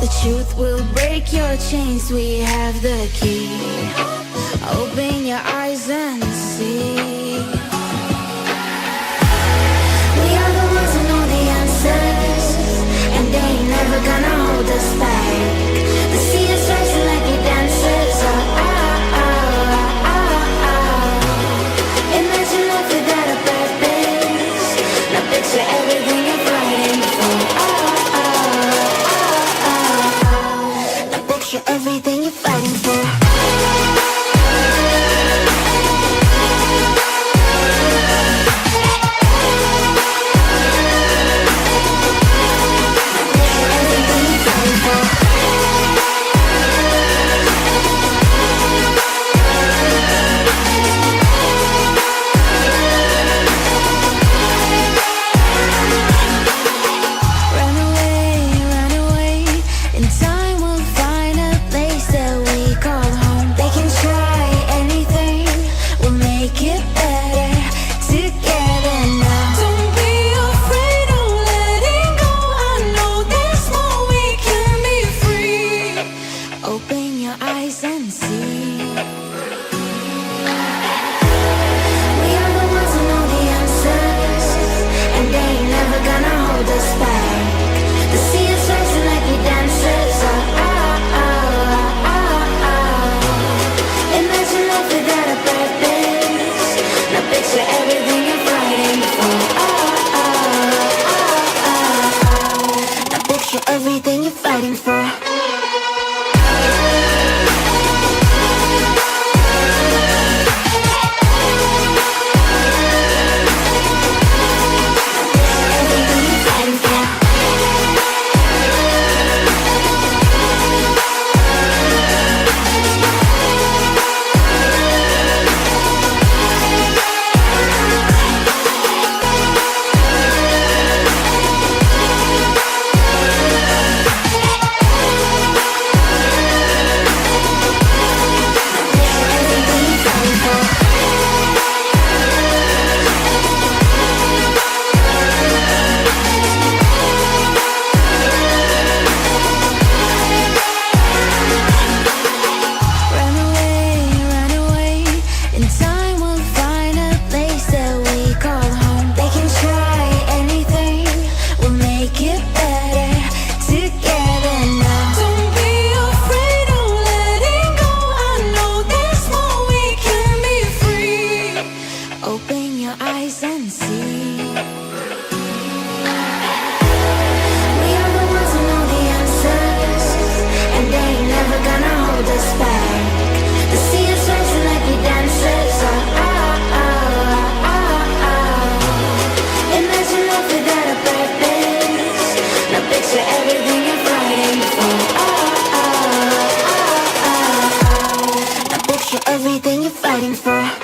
The truth will break your chains, we have the key. Open your eyes and see. everything you're fighting for and see. We are the ones who know the answers, and they never gonna hold us back. The ah, ah, ah, Imagine life without a purpose. Now picture everything you're fighting for. Now picture everything you're fighting for.